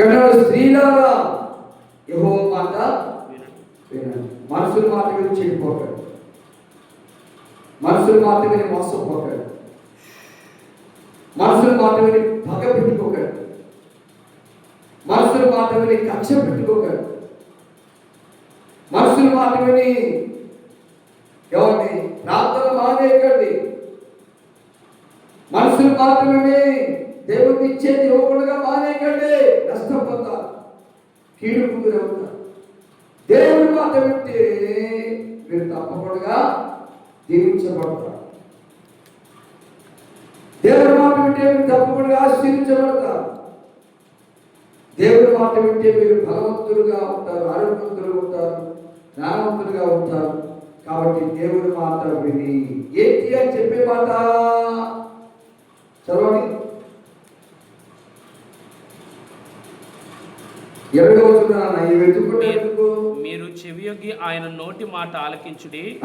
ఇక్కడ స్త్రీలారా యహో మాట వినండి. మనుషుల మాట విని చెడిపోకండి. మనుషుల మాట విని మోసపోకండి. మనుషుల మాట విని పగ పెట్టుకోకండి. మనుషుల మాట విని కక్ష పెట్టుకోకండి. మనుషుల మాట విని ఎవరిని? ప్రార్థన మానేయకండి. మనుషుల మాట విని దేవుడికి ఇచ్చేది ఇవ్వకుండా మానేయకండి నష్టపోతారు కీడుకు గురవుతారు దేవుడి మాట వింటే మీరు తప్పకుండా దీవించబడతారు. దేవుడి మాట వింటే మీరు తప్పకుండా ఆశీర్వించబడతారు దేవుడి మాట వింటే మీరు బలవంతులుగా ఉంటారు ఆరోగ్యవంతులుగా ఉంటారు జ్ఞానవంతులుగా ఉంటారు. కాబట్టి దేవుడి మాట విని ఏంటి అని చెప్పే మాట? చదవండి. ఇరవై మీరు చెవియొగ్గి ఆయన నోటి మాట ఆలకించుడి.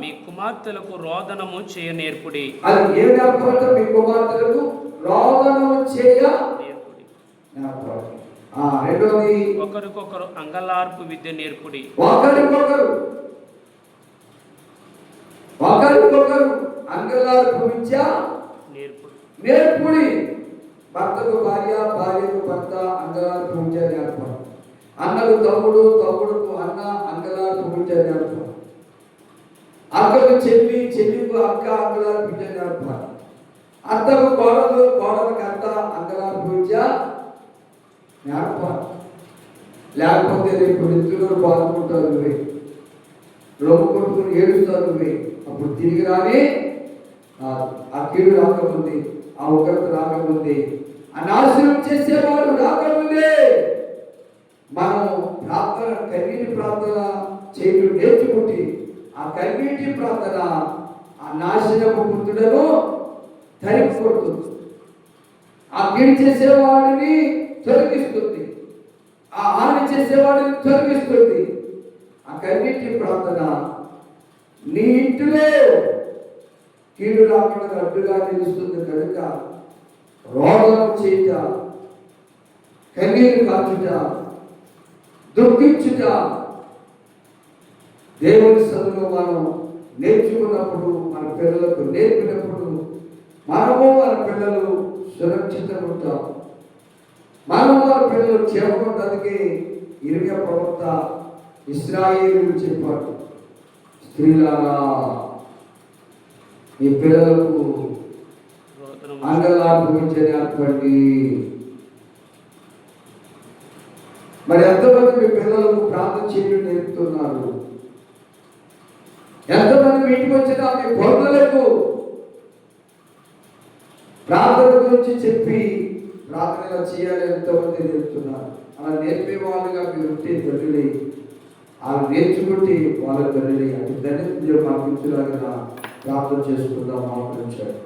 మీ కుమార్తెలకు రోదనము చేయ నేర్పుడి. అది ఏం నేర్పమంటే మీ కుమార్తెలకు రోదనము చేయ నేర్పుడి. నేర్పాలి. ఆ రెండోది ఒకరికొకరు అంగలార్పు విద్య నేర్పుడి. ఒకరికొకరు. ఒకరికొకరు అంగలార్పు విద్య నేర్పుడి. నేర్పుడి. భర్తకు భార్య భార్యకు భర్త అంగలార్పు విద్య అన్నకు తమ్ముడు తమ్ముడుకు అన్న అంగలార్పు విద్య అర్థం అక్కకు చెల్లి చెల్లికు అక్క అంగలార్పు విద్య అర్థం అత్తకు కోడలు కోడలకు అత్త అంగలా పూజ జ్ఞాపకం లేకపోతే రేపు నిద్రలో పాల్గొంటారు నువ్వే. రొమ్ము కొట్టుకుని ఏడుస్తారు నువ్వే. అప్పుడు తిరిగి రాని ఆ- కీడు రాకముంది ఆ ఒకరికి రాకముంది ఆ నాశనం చేసేవాడు రాకముందే. మనం ప్రార్థన కన్నీటి ప్రార్థన చేయడం నేర్చుకుంటే ఆ కన్నీటి ప్రార్థన ఆ నాశనపు పుత్రుడను తరిమి ఆ కీడు చేసేవాడిని తొలగిస్తుంది. ఆ హాని చేసేవాడిని తొలగిస్తుంది. ఆ కన్నీటి ప్రార్థన నీ ఇంటిలో కీడు రాకుండా అడ్డుగా నిలుస్తుంది కనుక రోగం చేయుట కన్నీరు కాచుట దుఃఖించుట. దేవుని సదులో మనం నేర్చుకున్నప్పుడు మన పిల్లలకు నేర్పినప్పుడు మనము మన పిల్లలు సురక్షితంగా ఉంటాం మనము మన పిల్లలు చేపట్టడానికి ఇరుగ ప్రవక్త ఇస్రాయేలు చెప్పాడు. స్త్రీలారా మీ పిల్లలకు అంగలార్పించని అటువంటి మరి ఎంతమంది మీ పిల్లలకు ప్రార్థన చేయడం నేర్పుతున్నారు? ఎంతమంది మీ ఇంటికి వచ్చినా మీ బొమ్మలకు ప్రార్థన గురించి చెప్పి ప్రార్థన ఎలా చేయాలి ఎంతమంది నేర్పుతున్నారు? అలా నేర్పే వాళ్ళుగా మీరు ఉంటే తండ్రి అలా నేర్చుకుంటే వాళ్ళ తండ్రి అది ధన్యత మాకు ప్రార్థన చేసుకుందాం ఆలోచించాడు